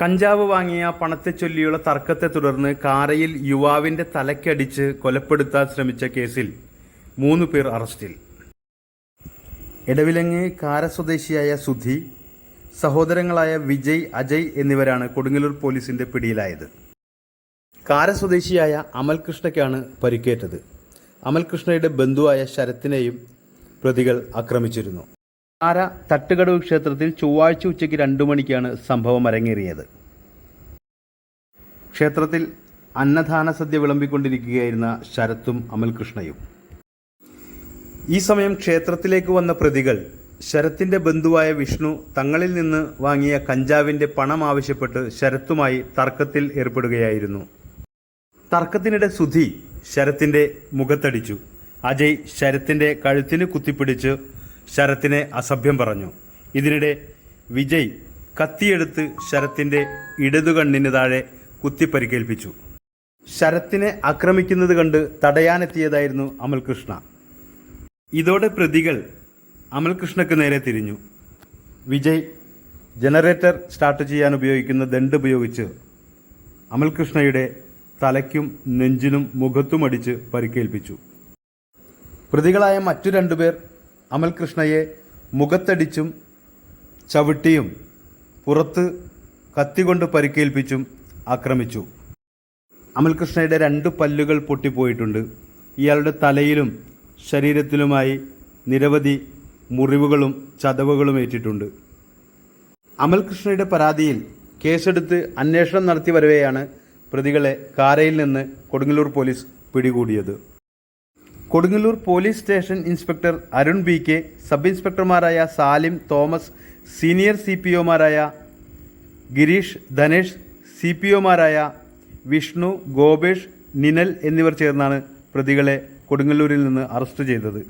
കഞ്ചാവ് വാങ്ങിയ പണത്തെ ചൊല്ലിയുള്ള തർക്കത്തെ തുടർന്ന് കാരയിൽ യുവാവിന്റെ തലയ്ക്കടിച്ച് കൊലപ്പെടുത്താൻ ശ്രമിച്ച കേസിൽ മൂന്ന് പേർ അറസ്റ്റിൽ. ഇടവിലങ്ങ് കാര സ്വദേശിയായ സുധി സഹോദരങ്ങളായ വിജയ് അജയ് എന്നിവരാണ് കൊടുങ്ങല്ലൂർ പോലീസിന്റെ പിടിയിലായത്. കാര സ്വദേശിയായ അമൽകൃഷ്ണയ്ക്കാണ് പരിക്കേറ്റത്. അമൽകൃഷ്ണയുടെ ബന്ധുവായ ശരത്തിനെയും പ്രതികൾ ആക്രമിച്ചിരുന്നു. കാര തട്ടുകടവ് ക്ഷേത്രത്തിൽ ചൊവ്വാഴ്ച ഉച്ചയ്ക്ക് രണ്ടു മണിക്കാണ് സംഭവം അരങ്ങേറിയത്. ക്ഷേത്രത്തിൽ അന്നദാന സദ്യ വിളമ്പിക്കൊണ്ടിരിക്കുകയായിരുന്ന ശരത്തും അമൽകൃഷ്ണയും. ഈ സമയം ക്ഷേത്രത്തിലേക്ക് വന്ന പ്രതികൾ ശരത്തിന്റെ ബന്ധുവായ വിഷ്ണു തങ്ങളിൽ നിന്ന് വാങ്ങിയ കഞ്ചാവിന്റെ പണം ആവശ്യപ്പെട്ട് ശരത്തുമായി തർക്കത്തിൽ ഏർപ്പെടുകയായിരുന്നു. തർക്കത്തിനിടെ സുധി ശരത്തിന്റെ മുഖത്തടിച്ചു. അജയ് ശരത്തിന്റെ കഴുത്തിന് കുത്തിപ്പിടിച്ച് ശരത്തിനെ അസഭ്യം പറഞ്ഞു. ഇതിനിടെ വിജയ് കത്തിയെടുത്ത് ശരത്തിന്റെ ഇടതുകണ്ണിന് താഴെ കുത്തിപ്പരിക്കേൽപ്പിച്ചു. ശരത്തിനെ ആക്രമിക്കുന്നത് കണ്ട് തടയാനെത്തിയതായിരുന്നു അമൽകൃഷ്ണ. ഇതോടെ പ്രതികൾ അമൽകൃഷ്ണക്ക് നേരെ തിരിഞ്ഞു. വിജയ് ജനറേറ്റർ സ്റ്റാർട്ട് ചെയ്യാൻ ഉപയോഗിക്കുന്ന ദണ്ട് ഉപയോഗിച്ച് അമൽകൃഷ്ണയുടെ തലയ്ക്കും നെഞ്ചിനും മുഖത്തുമടിച്ച് പരിക്കേൽപ്പിച്ചു. പ്രതികളായ മറ്റു രണ്ടുപേർ അമൽകൃഷ്ണയെ മുഖത്തടിച്ചും ചവിട്ടിയും പുറത്ത് കത്തികൊണ്ട് പരിക്കേൽപ്പിച്ചും ആക്രമിച്ചു. അമൽകൃഷ്ണയുടെ രണ്ട് പല്ലുകൾ പൊട്ടിപ്പോയിട്ടുണ്ട്. ഇയാളുടെ തലയിലും ശരീരത്തിലുമായി നിരവധി മുറിവുകളും ചതവുകളും ഏറ്റിട്ടുണ്ട്. അമൽകൃഷ്ണയുടെ പരാതിയിൽ കേസെടുത്ത് അന്വേഷണം നടത്തി വരവെയാണ് പ്രതികളെ കാരയിൽ നിന്ന് കൊടുങ്ങല്ലൂർ പോലീസ് പിടികൂടിയത്. Kodungallur police station inspector Arun B K sub ഇൻസ്പെക്ടർമാരായ Salim Thomas senior C P ഒമാരായ Girish Dhanesh C P ഒമാരായ വിഷ്ണു ഗോപേഷ് നിനൽ എന്നിവർ ചേർന്നാണ് പ്രതികളെ കൊടുങ്ങല്ലൂരിൽ നിന്ന് അറസ്റ്റ് ചെയ്തത്.